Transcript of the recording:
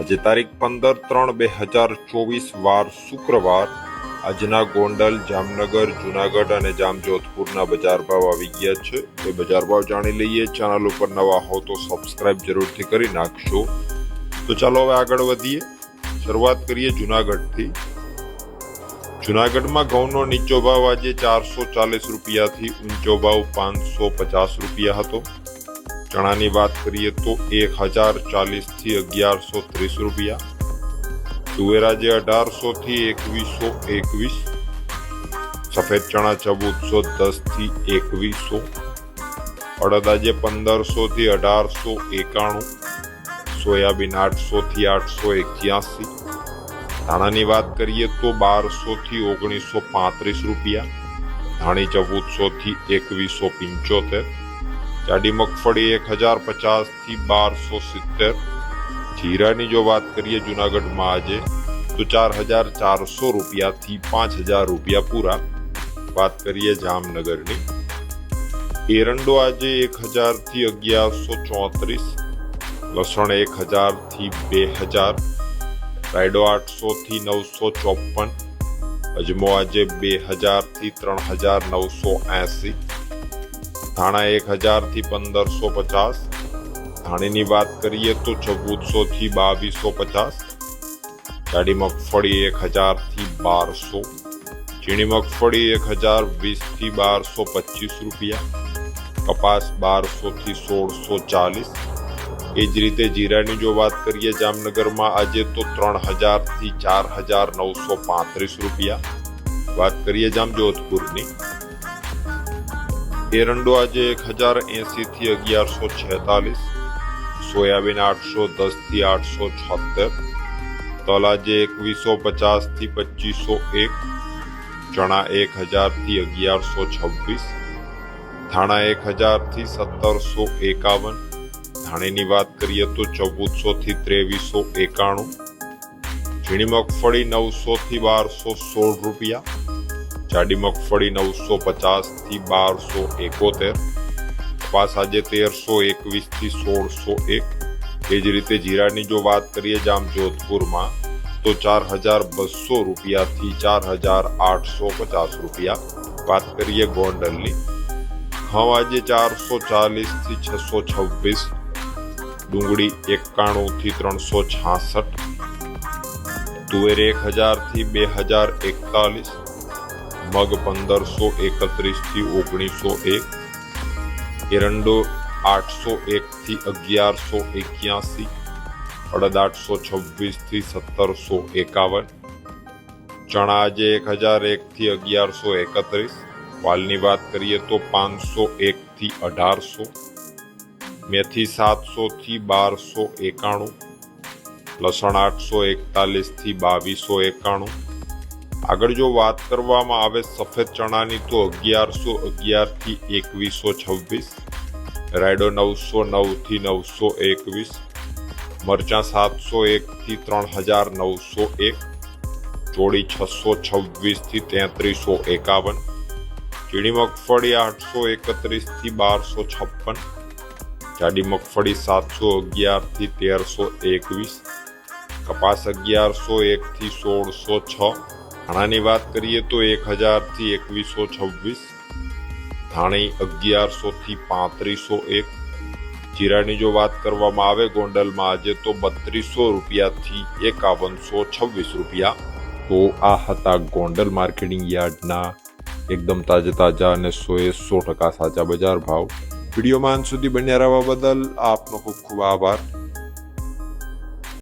આજે તારીખ પંદર ત્રણ બે હજાર ચોવીસ વાર શુક્રવાર આજના ગોંડલ, જામનગર, જુનાગઢ અને જામજોધપુરના બજાર ભાવ આવી ગયા છે. એ બજાર ભાવ જાણી લઈએ. ચેનલ ઉપર નવા હો તો સબસ્ક્રાઇબ જરૂરથી કરી નાખશો. તો ચાલો હવે આગળ વધીએ. શરૂઆત કરીએ જુનાગઢથી. જુનાગઢમાં ઘઉંનો નીચો ભાવ આજે ચારસો ચાલીસ રૂપિયાથી ઊંચો ભાવ પાંચસો પચાસ રૂપિયા હતો. ચણાની વાત કરીએ તો એક હજાર ચાલીસથી અગિયારસો ત્રીસ રૂપિયા. તુવેરા જે અઢારસોથી એકવીસો એકવીસ. સફેદ ચણા ચૌદસો દસથી એકવીસો. અડદ આજે પંદરસોથી અઢારસો એકાણું. સોયાબીન આઠસોથી આઠસો એક્યાસી. ધાણાની વાત કરીએ તો બારસોથી ઓગણીસો પાંત્રીસ રૂપિયા. ધાણી ચૌદસોથી એકવીસો પંચોતેર. જાડી મગફળી એક હજાર પચાસથી બારસો સિત્તેર. જીરાની જો વાત કરીએ જુનાગઢમાં આજે, તો ચાર હજાર ચારસો રૂપિયાથી પાંચ હજાર રૂપિયા પૂરા. વાત કરીએ જામનગરની. એરંડો આજે એક હજારથી અગિયારસો ચોત્રીસ, લસણ એક હજારથી બે હજાર, રાયડો આઠસોથી નવસો ચોપન અજમો આજે બે હજારથી ત્રણ હજાર નવસો એંસી. ધાણા એક હજારથી પંદરસો પચાસ. ધાણીની વાત કરીએ તો ચૌદસોથી બાવીસો પચાસ. જાડી મગફળી એક હજારથી બારસો. ચીણી મગફળી એક હજાર વીસથી બારસો પચીસ રૂપિયા. કપાસ બારસોથી સોળસો ચાલીસ. એ જ રીતે જીરાની જો વાત કરીએ જામનગરમાં આજે તો ત્રણ હજારથી ચાર હજાર નવસો પાંત્રીસ રૂપિયા. વાત કરીએ જામજોધપુરની. એરંડો આજે એક હજાર એસી થી અગિયારસો છેતાલીસ, સોયાબીન આઠસો દસથી આઠસો છોતેર, તલ આજે એકવીસો પચાસથી પચીસો એક, ચણા એક હજારથી અગિયારસો છવ્વીસ, ધાણા એક હજારથી સત્તરસો એકાવન, ધાણીની વાત કરીએ તો ચૌદસો થી ત્રેવીસો એકાણું, ઝીણી મગફળી નવસો થી બારસો સોળ રૂપિયા જાડી મગફળી નવસો પચાસથી બારસો એકોતેર કપાસ આજે તેરસો એકવીસથી સોળસો એક. એ જ રીતે જીરાની જો વાત કરીએ જામ જોધપુરમાં તો ચાર હજાર બસો રૂપિયાથી ચાર હજાર આઠસો પચાસ રૂપિયા. વાત કરીએ ગોંડલની. ઘઉં આજે ચારસો ચાલીસથી છસો છવ્વીસ. ડુંગળી એકાણુંથી ત્રણસો છાસઠ. તુવેર એક હજારથી બે હજાર એકતાલીસ. મગ પંદરસો એકત્રીસથી ઓગણીસો એક, એરંડો આઠસો એક થી અગિયારસો એક્યાસી અડદ આઠસો છવ્વીસથી સત્તરસો એકાવન ચણા આજે એક હજાર એક થી અગિયારસો એકત્રીસ, વાલની વાત કરીએ તો પાંચસો એક થી અઢારસો, મેથી સાતસો થી બારસો એકાણું, લસણ આઠસો એકતાલીસથી બાવીસો એકાણું આગળ જો વાત કરવામાં આવે સફેદ ચણાની, તો અગિયારસો અગિયારથી એકવીસો છવ્વીસ, રાયડો નવસો નવથી નવસો એકવીસ, મરચાં સાતસો એકથી ત્રણ હજાર નવસો એક, ચોળી છસો છવ્વીસથી તેત્રીસો એકાવન, ચીણી મગફળી આઠસો એકત્રીસથી બારસો છપ્પન, જાડી મગફળી સાતસો અગિયારથી તેરસો એકવીસ, કપાસ અગિયારસો એકથી સોળસો છ ધાણાની વાત કરીએ તો એક હજારથી એકવીસો છવ્વીસ, ધાણી અગિયારસો થી પાંત્રીસો એક. જીરાની જો વાત કરવામાં આવે ગોંડલમાં આજે તો બત્રીસો રૂપિયાથી એકાવનસો છવ્વીસ રૂપિયા. તો આ હતા ગોંડલ માર્કેટિંગ યાર્ડના એકદમ તાજા તાજા અને સોએ સો ટકા સાચા બજાર ભાવ. વિડીયોમાં અંત સુધી બન્યા રહેવા બદલ આપનો ખૂબ ખૂબ આભાર.